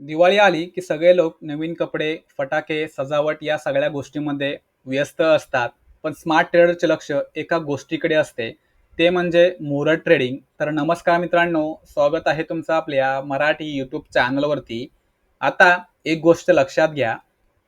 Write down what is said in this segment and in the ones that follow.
दिवाळी आली की सगळे लोक नवीन कपडे, फटाके, सजावट या सगळ्या गोष्टींमध्ये व्यस्त असतात. पण स्मार्ट ट्रेडरचे लक्ष एका गोष्टीकडे असते, ते म्हणजे मुहूर्त ट्रेडिंग. तर नमस्कार मित्रांनो, स्वागत आहे तुमचं आपल्या मराठी यूट्यूब चॅनलवरती. आता एक गोष्ट लक्षात घ्या,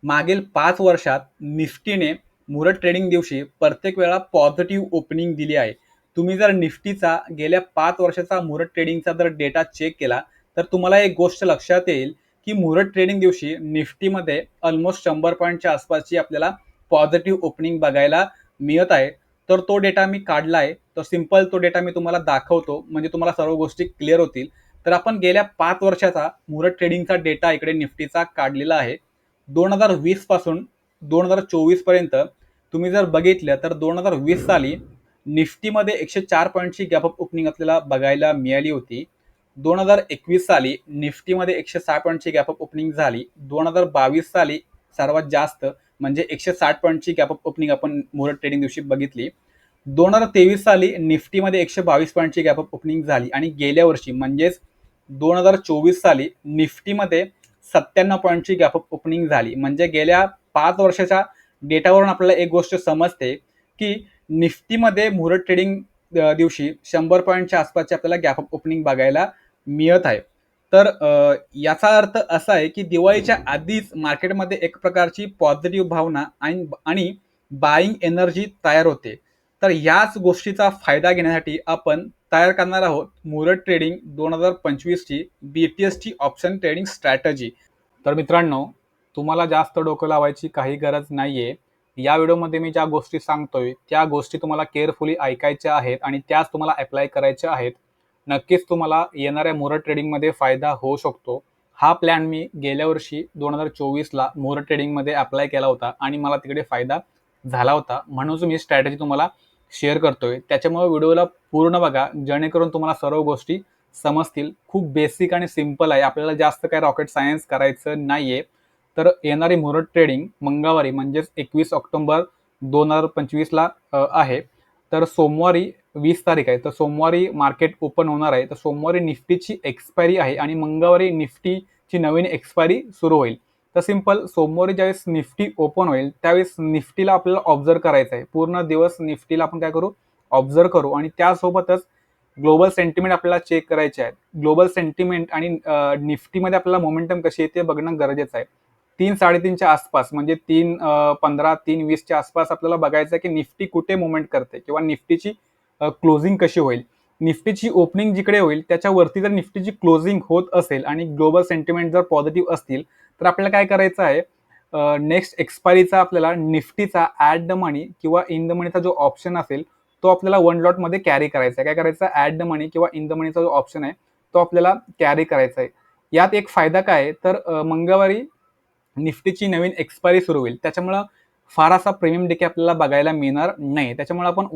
मागील पाच वर्षात निफ्टीने मुहूर्त ट्रेडिंग दिवशी प्रत्येक वेळा पॉझिटिव्ह ओपनिंग दिली आहे. तुम्ही जर निफ्टीचा गेल्या पाच वर्षाचा मुहूर्त ट्रेडिंगचा जर डेटा चेक केला, तर तुम्हाला एक गोष्ट लक्षात येईल की मुहूर्त ट्रेडिंग दिवशी निफ्टीमध्ये ऑलमोस्ट शंभर पॉईंटच्या आसपासची आपल्याला पॉझिटिव्ह ओपनिंग बघायला मिळत आहे. तर तो डेटा मी काढला आहे तर सिंपल तो डेटा मी तुम्हाला दाखवतो. म्हणजे तुम्हाला सर्व गोष्टी क्लिअर होतील. तर आपण गेल्या पाच वर्षाचा मुहूर्त ट्रेडिंगचा डेटा इकडे निफ्टीचा काढलेला आहे. दोन हजार वीसपासून दोन हजार चोवीसपर्यंत तुम्ही जर बघितलं तर दोन हजार वीस साली निफ्टीमध्ये एकशे चार पॉईंटची गॅपअप ओपनिंग आपल्याला बघायला मिळाली होती. दोन हजार एकवीस साली निफ्टीमध्ये एकशे सहा पॉईंटची गॅपअप ओपनिंग झाली. दोन हजार बावीस साली सर्वात जास्त म्हणजे एकशे साठ पॉईंटची गॅपअप ओपनिंग आपण मुहूर्त ट्रेडिंग दिवशी बघितली. दोन हजार तेवीस साली निफ्टीमध्ये एकशे बावीस पॉईंटची गॅपअप ओपनिंग झाली आणि गेल्या वर्षी म्हणजेच दोन हजार चोवीस साली निफ्टीमध्ये सत्त्याण्णव पॉईंटची गॅपअप ओपनिंग झाली. म्हणजे गेल्या पाच वर्षाच्या डेटावरून आपल्याला एक गोष्ट समजते की निफ्टीमध्ये मुहूर्त ट्रेडिंग दिवशी शंभर पॉईंटच्या आसपासची आपल्याला गॅपअप ओपनिंग बघायला मिळत आहे. तर याचा अर्थ असा आहे की दिवाळीच्या आधीच मार्केटमध्ये एक प्रकारची पॉझिटिव्ह भावना आणि आणि बाईंग एनर्जी तयार होते. तर याच गोष्टीचा फायदा घेण्यासाठी आपण तयार करणार आहोत मुरट ट्रेडिंग दोन हजार पंचवीसची बी टी एसची ऑप्शन ट्रेडिंग स्ट्रॅटजी तर मित्रांनो तुम्हाला जास्त डोकं लावायची काही गरज नाही आहे या व्हिडिओमध्ये मी ज्या गोष्टी सांगतोय त्या गोष्टी तुम्हाला केअरफुली ऐकायच्या आहेत आणि त्याच तुम्हाला अप्लाय करायच्या आहेत. नक्कीच तुम्हाला येणाऱ्या मुहूर्त ट्रेडिंगमध्ये फायदा होऊ शकतो. हा प्लॅन मी गेल्या वर्षी दोन हजार चोवीसला मुहूर्त ट्रेडिंगमध्ये अप्लाय केला होता आणि मला तिकडे फायदा झाला होता. म्हणून मी स्ट्रॅटेजी तुम्हाला शेअर करतोय. त्याच्यामुळे व्हिडिओला पूर्ण बघा. जेणेकरून तुम्हाला सर्व गोष्टी समजतील. खूप बेसिक आणि सिंपल आहे. आपल्याला जास्त काय रॉकेट सायन्स करायचं नाहीये. तर येणारी मुहूर्त ट्रेडिंग मंगळवारी म्हणजेच एकवीस ऑक्टोबर दोन हजार पंचवीसला आहे. तर सोमवारी वीस तारीख आहे. तर सोमवारी मार्केट ओपन होणार आहे. तर सोमवारी निफ्टीची एक्सपायरी आहे आणि मंगळवारी निफ्टीची नवीन एक्सपायरी सुरू होईल. तर सिंपल सोमवारी ज्यावेळेस निफ्टी ओपन होईल त्यावेळेस निफ्टीला आपल्याला ऑब्झर्व करायचं आहे. पूर्ण दिवस निफ्टीला आपण काय करू? ऑब्झर्व करू. आणि त्यासोबतच ग्लोबल सेंटिमेंट आपल्याला चेक करायचे आहेत. ग्लोबल सेंटिमेंट आणि निफ्टीमध्ये आपल्याला मोमेंटम कशी येते बघणं गरजेचं आहे. तीन साडेतीनच्या आसपास म्हणजे तीन पंधरा तीन वीसच्या आसपास आपल्याला बघायचं आहे की निफ्टी कुठे मुवमेंट करते किंवा निफ्टीची क्लोजिंग कशी होईल? निफ्टीची ओपनिंग जिकडे होईल त्याच्यावरती जर निफ्टीची क्लोजिंग होत असेल आणि ग्लोबल सेंटिमेंट जर पॉझिटिव्ह असतील तर आपल्याला काय करायचं आहे? नेक्स्ट एक्सपायरीचा आपल्याला निफ्टीचा ऍड द मनी किंवा इन द मनीचा जो ऑप्शन असेल तो आपल्याला वन लॉटमध्ये कॅरी करायचा आहे. काय करायचं? ऍड द मनी किंवा इन द मनीचा जो ऑप्शन आहे तो आपल्याला कॅरी करायचा आहे. यात एक फायदा काय आहे? तर मंगळवारी निफ्टीची नवीन एक्सपायरी सुरू होईल. त्याच्यामुळं फार असा प्रीमियम डेके आपल्याला बघायला मिळणार नाही. त्याच्यामुळे आपण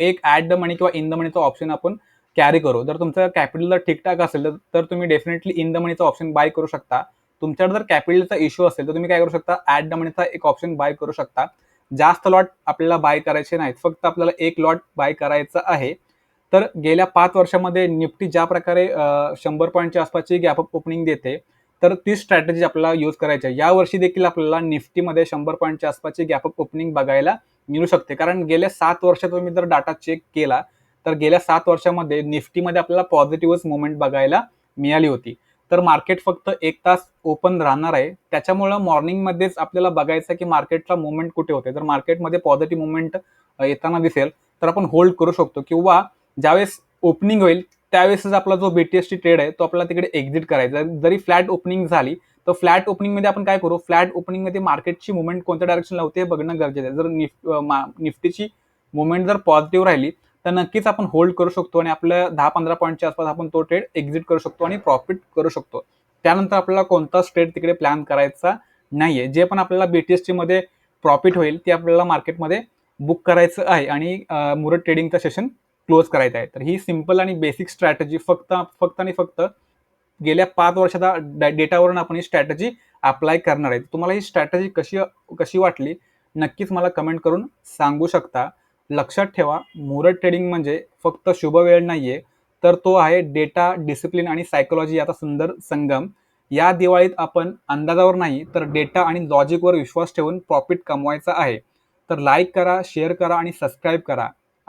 एक ॲट द मनी किंवा इन द मनीचा ऑप्शन आपण कॅरी करू. जर तुमचं कॅपिटल जर ठीकठाक असेल तर तुम्ही डेफिनेटली इन द मनीचा ऑप्शन बाय करू शकता. तुमच्याकडे जर कॅपिटलचा इश्यू असेल तर तुम्ही काय करू शकता? ॲट द मनीचा एक ऑप्शन बाय करू शकता. जास्त लॉट आपल्याला बाय करायचे नाहीत. फक्त आपल्याला एक लॉट बाय करायचं आहे. तर गेल्या पाच वर्षामध्ये निफ्टी ज्या प्रकारे शंभर पॉईंटच्या आसपासची गॅप ओपनिंग देते तर ती स्ट्रॅटेजी आपल्याला यूज करायची आहे. यावर्षी देखील आपल्याला निफ्टीमध्ये शंभर पॉईंटच्या आसपासची गॅप ओपनिंग बघायला मिळू शकते. कारण गेल्या सात वर्षात तुम्ही जर डाटा चेक केला तर गेल्या सात वर्षामध्ये निफ्टीमध्ये आपल्याला पॉझिटिव्हच मुवमेंट बघायला मिळाली होती. तर मार्केट फक्त एक तास ओपन राहणार आहे. त्याच्यामुळं मॉर्निंगमध्येच आपल्याला बघायचं की मार्केटला मुवमेंट कुठे होते. जर मार्केटमध्ये पॉझिटिव्ह मुवमेंट येताना दिसेल तर आपण होल्ड करू शकतो. किंवा ज्यावेळेस ओपनिंग होईल त्यावेळेसच आपला जो बीटीएसटी ट्रेड आहे तो आपल्याला तिकडे एक्झिट करायचा जरी फ्लॅट ओपनिंग झाली तर फ्लॅट ओपनिंगमध्ये आपण काय करू? फ्लॅट ओपनिंगमध्ये मार्केटची मुवमेंट कोणत्या डायरेक्शनला होते बघणं गरजेचं आहे. जर निफ्ट निफ्टीची मुवमेंट जर पॉझिटिव्ह राहिली तर नक्कीच आपण होल्ड करू शकतो आणि आपल्या दहा पंधरा पॉईंटच्या आसपास आपण तो ट्रेड एक्झिट करू शकतो आणि प्रॉफिट करू शकतो. त्यानंतर आपल्याला कोणताच ट्रेड तिकडे प्लॅन करायचा नाहीये. जे पण आपल्याला बीटीएसटी मध्ये प्रॉफिट होईल ते आपल्याला मार्केटमध्ये बुक करायचं आहे आणि मुरत ट्रेडिंगचं सेशन क्लोज करायचं आहे. तर ही सिंपल आणि बेसिक स्ट्रॅटेजी फक्त फक्त आणि फक्त गेल्या पाच वर्षाचा डेटावरून आपण ही स्ट्रॅटजी अप्लाय करणार आहे. तुम्हाला ही स्ट्रॅटजी कशी कशी वाटली? नक्कीच मला कमेंट करून सांगू शकता. लक्षात ठेवा मुहूर्त ट्रेडिंग म्हणजे फक्त शुभ वेळ नाही आहे तर तो आहे डेटा डिसिप्लिन आणि सायकोलॉजी याचा सुंदर संगम. या दिवाळीत आपण अंदाजावर नाही तर डेटा आणि लॉजिकवर विश्वास ठेवून प्रॉफिट कमवायचा आहे. तर लाईक करा शेअर करा आणि सबस्क्राईब करा.